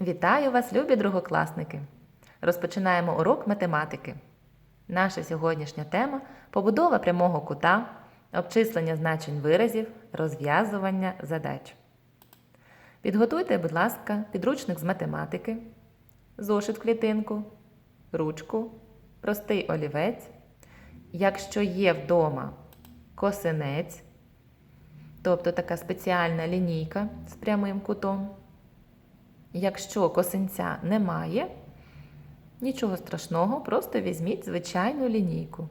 Вітаю вас, любі другокласники! Розпочинаємо урок математики. Наша сьогоднішня тема побудова прямого кута, обчислення значень виразів, розв'язування задач. Підготуйте, будь ласка, підручник з математики, зошит клітинку, ручку, простий олівець. Якщо є вдома косинець, тобто така спеціальна лінійка з прямим кутом. Якщо косинця немає, нічого страшного, просто візьміть звичайну лінійку.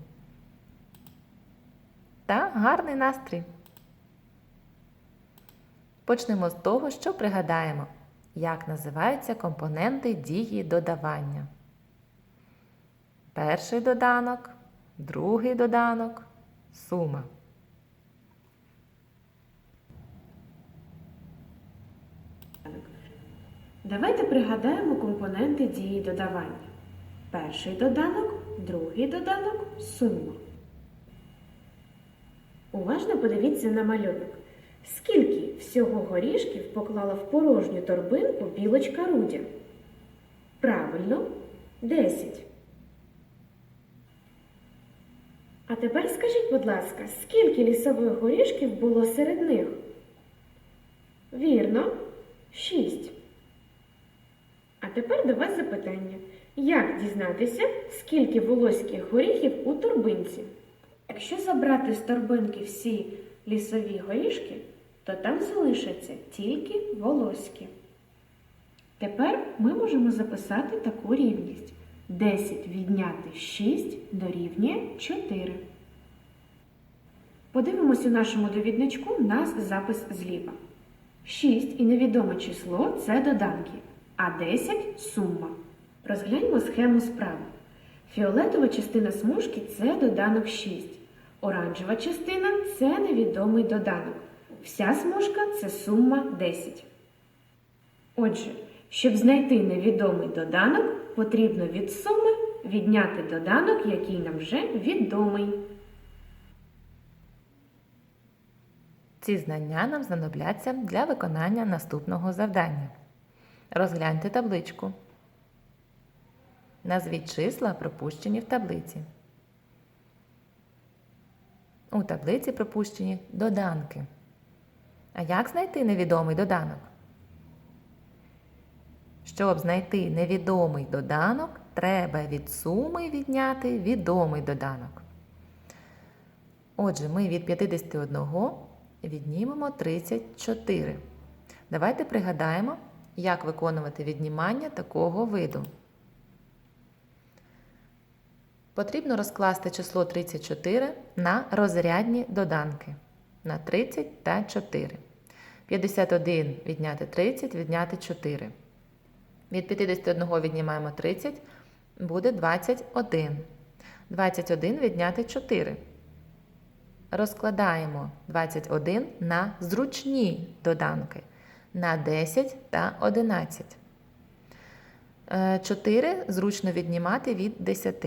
Та гарний настрій. Почнемо з того, що пригадаємо, як називаються компоненти дії додавання. Перший доданок, другий доданок, сума. Давайте пригадаємо компоненти дії додавання. Перший доданок, другий доданок сума. Уважно подивіться на малюнок. Скільки всього горішків поклала в порожню торбинку білочка Рудя? Правильно, 10. А тепер скажіть, будь ласка, скільки лісових горішків було серед них? Вірно, 6. Тепер до вас запитання. Як дізнатися, скільки волоських горіхів у торбинці? Якщо забрати з торбинки всі лісові горішки, то там залишаться тільки волоські. Тепер ми можемо записати таку рівність. 10 відняти 6 дорівнює 4. Подивимось у нашому довідничку на запис зліва. 6 і невідоме число це доданки, а 10 сума. Розгляньмо схему справа. Фіолетова частина смужки це доданок 6. Оранжева частина це невідомий доданок. Вся смужка це сума 10. Отже, щоб знайти невідомий доданок, потрібно від суми відняти доданок, який нам вже відомий. Ці знання нам знадобляться для виконання наступного завдання. Розгляньте табличку. Назвіть числа, пропущені в таблиці. У таблиці пропущені доданки. А як знайти невідомий доданок? Щоб знайти невідомий доданок, треба від суми відняти відомий доданок. Отже, ми від 51 віднімемо 34. Давайте пригадаємо, як виконувати віднімання такого виду. Потрібно розкласти число 34 на розрядні доданки на 30 та 4. 51 відняти 30, відняти 4. Від 51 віднімаємо 30, буде 21. 21 відняти 4. Розкладаємо 21 на зручні доданки на 10 та 11. 4 зручно віднімати від 10.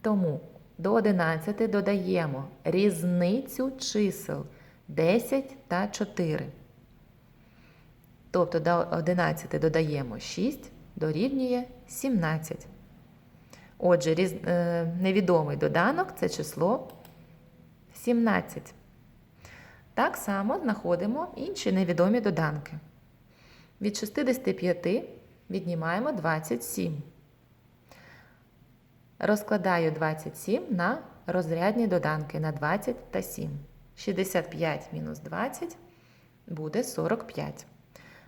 Тому до 11 додаємо різницю чисел 10 та 4. Тобто до 11 додаємо 6, дорівнює 17. Отже, е, невідомий доданок це число 17. Так само знаходимо інші невідомі доданки. Від 65 віднімаємо 27. Розкладаю 27 на розрядні доданки на 20 та 7. 65 мінус 20 буде 45.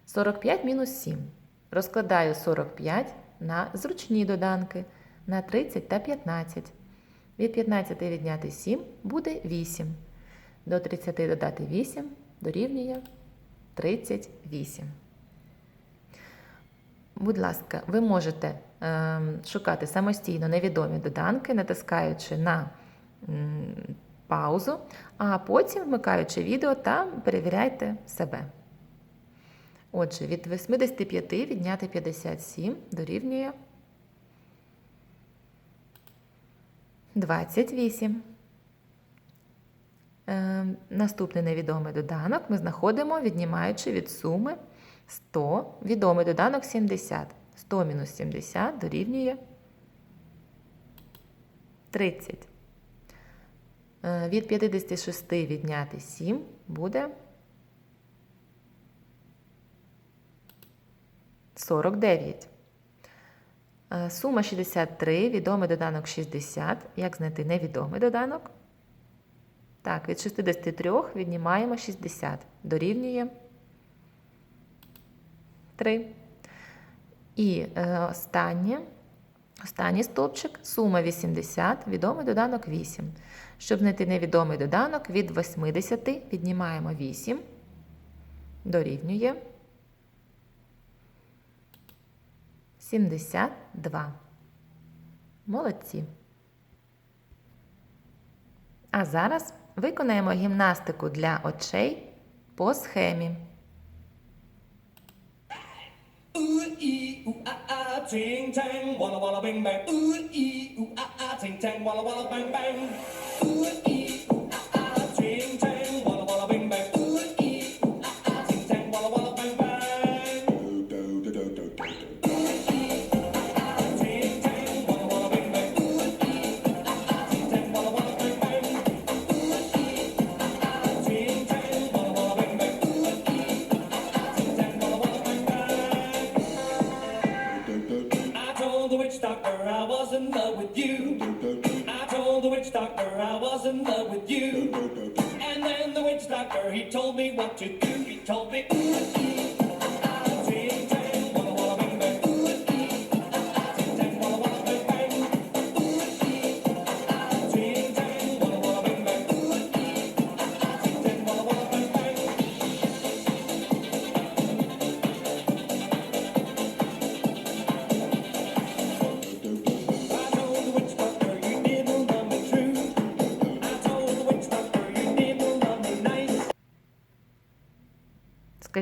45 мінус 7. Розкладаю 45 на зручні доданки на 30 та 15. Від 15 відняти 7 буде 8. До 30 додати 8 дорівнює 38. Будь ласка, ви можете е, шукати самостійно невідомі доданки, натискаючи на м, паузу, а потім вмикаючи відео та перевіряйте себе. Отже, від 85 відняти 57 дорівнює 28. Е, наступний невідомий доданок ми знаходимо, віднімаючи від суми 100, відомий доданок 70. 100 мінус 70 дорівнює 30. Е, Від 56 відняти 7 буде 49. Е, Сума 63, відомий доданок 60. Як знайти невідомий доданок? Так, від 63 віднімаємо 60. Дорівнює 3. І е, останнє, останній стовпчик сума 80, відомий доданок 8. Щоб знайти невідомий доданок від 80 віднімаємо 8, дорівнює 72. Молодці. А зараз виконаємо гімнастику для очей по схемі. Ooh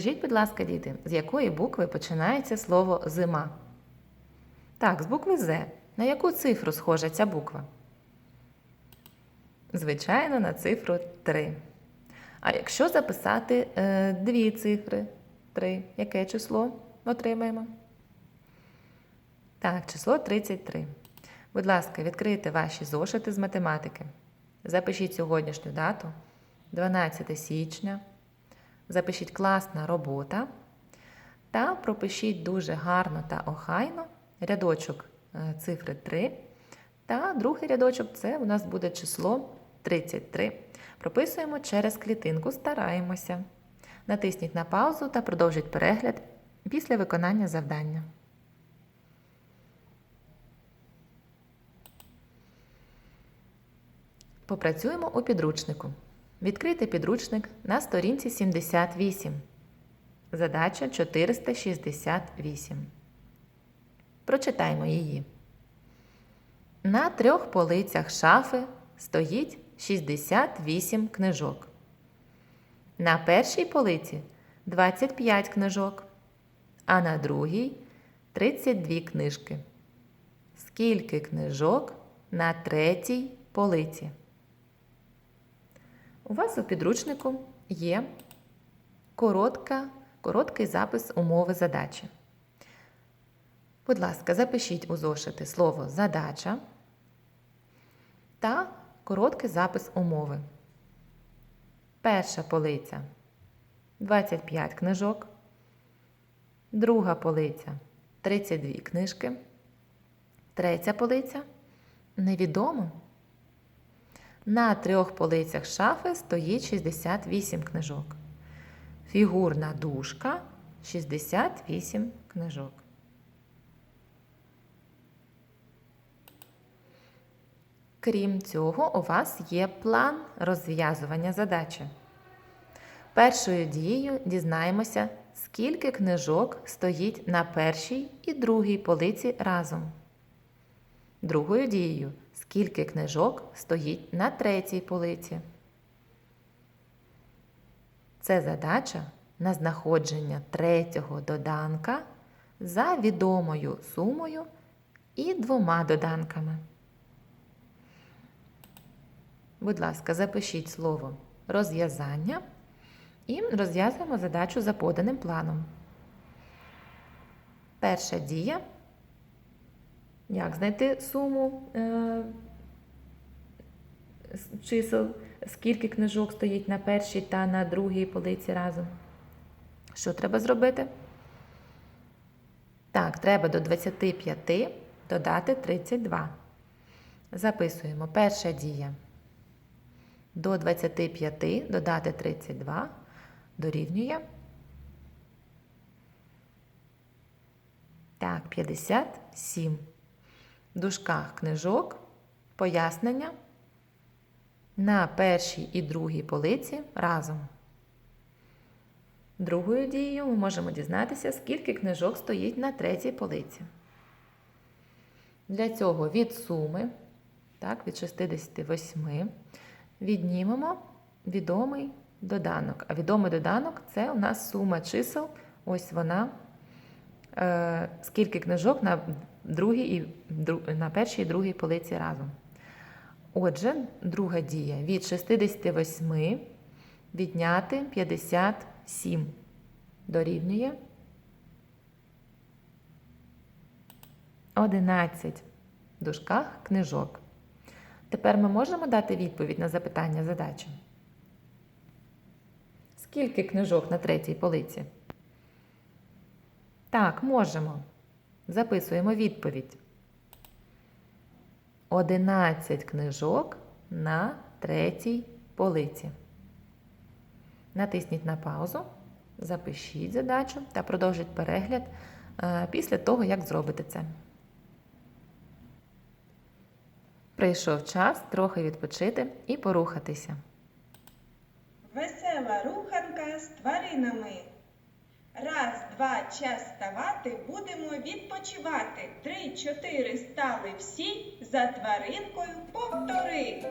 Скажіть, будь ласка, діти, з якої букви починається слово зима? Так, з букви З. На яку цифру схожа ця буква? Звичайно, на цифру 3. А якщо записати е, дві цифри 3, яке число отримаємо? Так, число 33. Будь ласка, відкрийте ваші зошити з математики. Запишіть сьогоднішню дату 12 січня. Запишіть класна робота та пропишіть дуже гарно та охайно рядочок е, цифри 3. Та другий рядочок це у нас буде число 33. Прописуємо через клітинку, стараємося. Натисніть на паузу та продовжіть перегляд після виконання завдання. Попрацюємо у підручнику. Відкрийте підручник на сторінці 78. Задача 468. Прочитаймо її. На трьох полицях шафи стоїть 68 книжок. На першій полиці 25 книжок, а на другій 32 книжки. Скільки книжок на третій полиці? У вас у підручнику є коротка, короткий запис умови задачі. Будь ласка, запишіть у зошити слово задача та короткий запис умови. Перша полиця 25 книжок. Друга полиця 32 книжки. Третя полиця невідомо. На трьох полицях шафи стоїть 68 книжок. Фігурна дужка 68 книжок. Крім цього, у вас є план розв'язування задачі. Першою дією дізнаємося, скільки книжок стоїть на першій і другій полиці разом. Другою дією скільки книжок стоїть на третій полиці. Це задача на знаходження третього доданка за відомою сумою і двома доданками. Будь ласка, запишіть слово розв'язання і розв'язуємо задачу за поданим планом. Перша дія. Як знайти суму е, чисел, скільки книжок стоїть на першій та на другій полиці разом? Що треба зробити? Так, треба до 25 додати 32. Записуємо. Перша дія. До 25 додати 32 дорівнює. Так, 57. Дужках книжок пояснення на першій і другій полиці разом. Другою дією ми можемо дізнатися, скільки книжок стоїть на третій полиці. Для цього від суми, так, від 68, віднімемо відомий доданок. А відомий доданок це у нас сума чисел. Ось вона. Е, скільки книжок на, другій і, на першій і другій полиці разом. Отже, друга дія. Від 68 відняти 57 дорівнює 11 в дужках книжок. Тепер ми можемо дати відповідь на запитання задачі. Скільки книжок на третій полиці? Так, можемо. Записуємо відповідь. 11 книжок на третій полиці. Натисніть на паузу, запишіть задачу та продовжіть перегляд е, після того, як зробите це. Прийшов час трохи відпочити і порухатися. Весела руханка з тваринами. Раз, два, час ставати, будемо відпочивати. Три, чотири стали всі, за тваринкою повтори.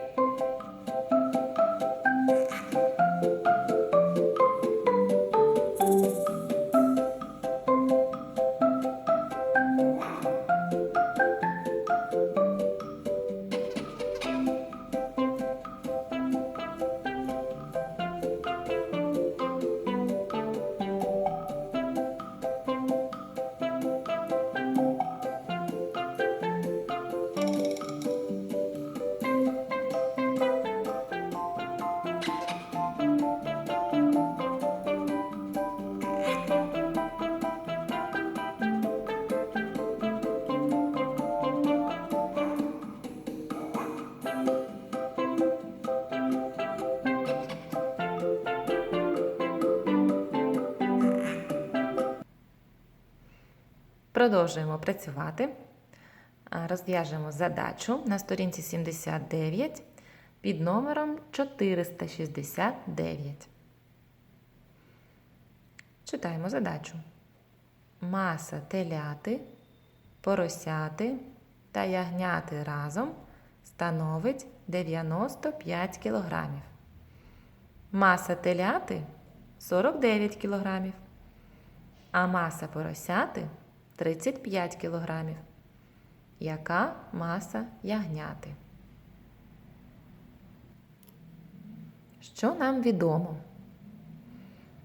Продовжуємо працювати. Розв'яжемо задачу на сторінці 79 під номером 469. Читаємо задачу. Маса теляти, поросяти та ягняти разом становить 95 кг. Маса теляти 49 кг, а маса поросяти 35 кг. Яка маса ягняти? Що нам відомо?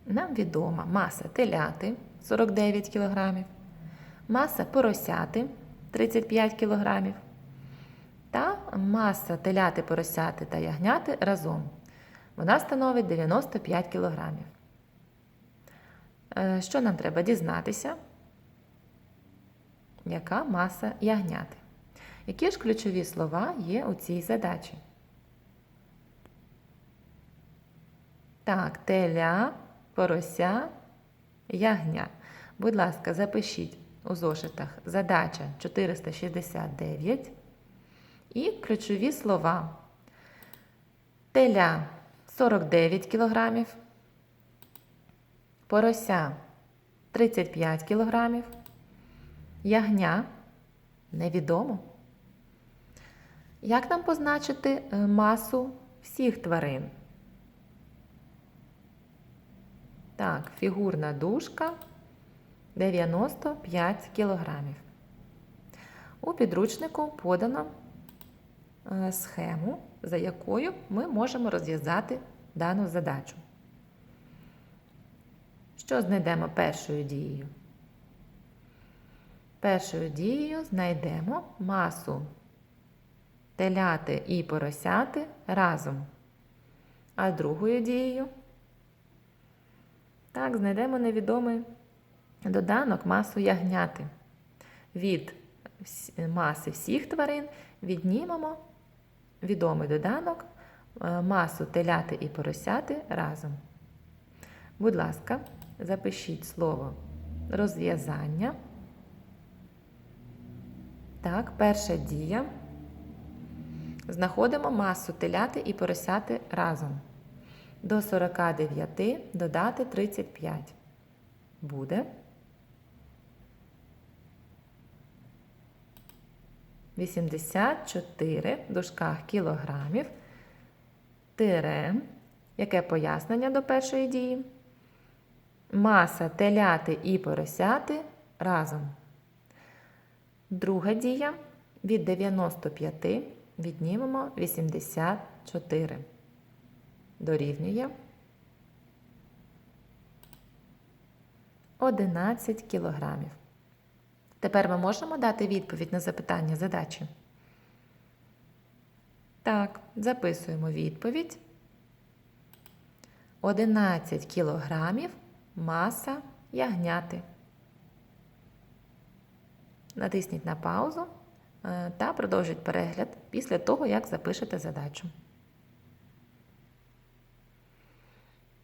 Нам відома маса теляти 49 кг, маса поросяти 35 кг та маса теляти, поросяти та ягняти разом. Вона становить 95 кг. Е, Що нам треба дізнатися? Яка маса ягняти? Які ж ключові слова є у цій задачі? Так, теля, порося, ягня. Будь ласка, запишіть у зошитах задача 469 і ключові слова. Теля 49 кг, порося 35 кг, ягня невідомо. Як нам позначити е, масу всіх тварин? Так, фігурна дужка 95 кілограмів. У підручнику подано е, схему, за якою ми можемо розв'язати дану задачу. Що знайдемо першою дією? Першою дією знайдемо масу теляти і поросяти разом. А другою дією так, знайдемо невідомий доданок масу ягняти. Від маси всіх тварин віднімемо відомий доданок е, масу теляти і поросяти разом. Будь ласка, запишіть слово розв'язання. Так, перша дія. Знаходимо масу теляти і поросяти разом. До 49 додати 35. Буде 84 в дужках кілограмів. Тире. Яке пояснення до першої дії? Маса теляти і поросяти разом. Друга дія. Від 95 віднімемо 84. Дорівнює 11 кілограмів. Тепер ми можемо дати відповідь на запитання задачі? Так, записуємо відповідь. 11 кілограмів маса ягняти. Натисніть на паузу е, та продовжіть перегляд після того, як запишете задачу.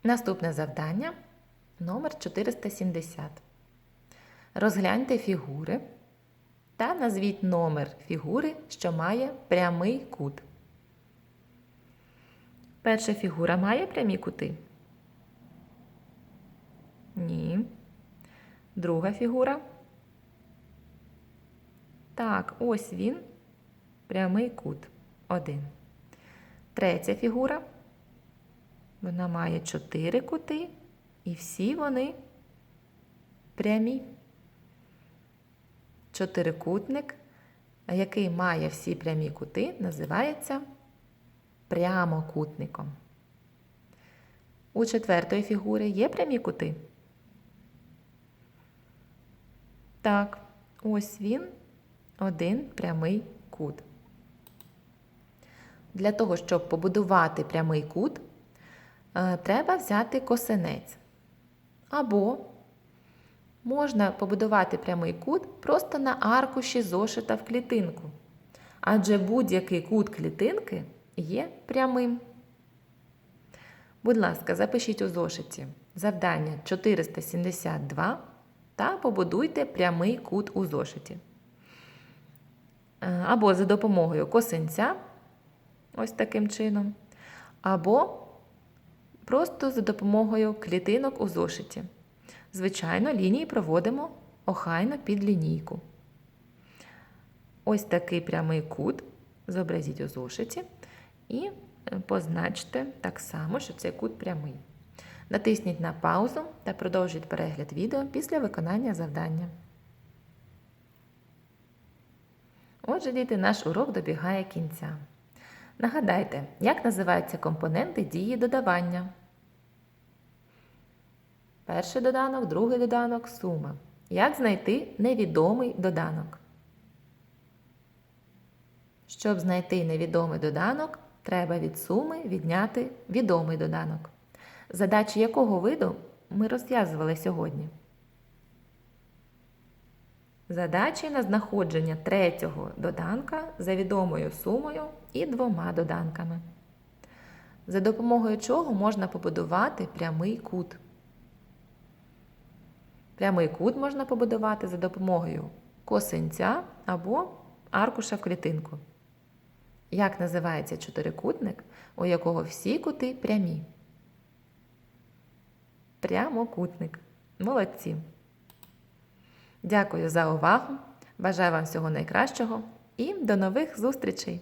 Наступне завдання номер 470. Розгляньте фігури та назвіть номер фігури, що має прямий кут. Перша фігура має прямі кути? Ні. Друга фігура. Так, ось він. Прямий кут. Один. Третя фігура. Вона має чотири кути, і всі вони прямі. Чотирикутник, який має всі прямі кути, називається прямокутником. У четвертої фігури є прямі кути? Так, ось він, один прямий кут. Для того, щоб побудувати прямий кут, е, треба взяти косинець. Або можна побудувати прямий кут просто на аркуші зошита в клітинку. Адже будь-який кут клітинки є прямим. Будь ласка, запишіть у зошиті завдання 472 та побудуйте прямий кут у зошиті. Е, Або за допомогою косинця, ось таким чином, або просто за допомогою клітинок у зошиті. Звичайно, лінії проводимо охайно під лінійку. Ось такий прямий кут зобразіть у зошиті і е, позначте так само, що цей кут прямий. Натисніть на паузу та продовжіть перегляд відео після виконання завдання. Отже, діти, наш урок добігає кінця. Нагадайте, як називаються компоненти дії додавання. Перший доданок, другий доданок, сума. Як знайти невідомий доданок? Щоб знайти невідомий доданок, треба від суми відняти відомий доданок. Задачі якого виду ми розв'язували сьогодні? Задачі на знаходження третього доданка за відомою сумою і двома доданками. За допомогою чого можна побудувати прямий кут. Прямий кут можна побудувати за допомогою косинця або аркуша в клітинку. Як називається чотирикутник, у якого всі кути прямі? Прямокутник. Молодці. Дякую за увагу. Бажаю вам всього найкращого і до нових зустрічей!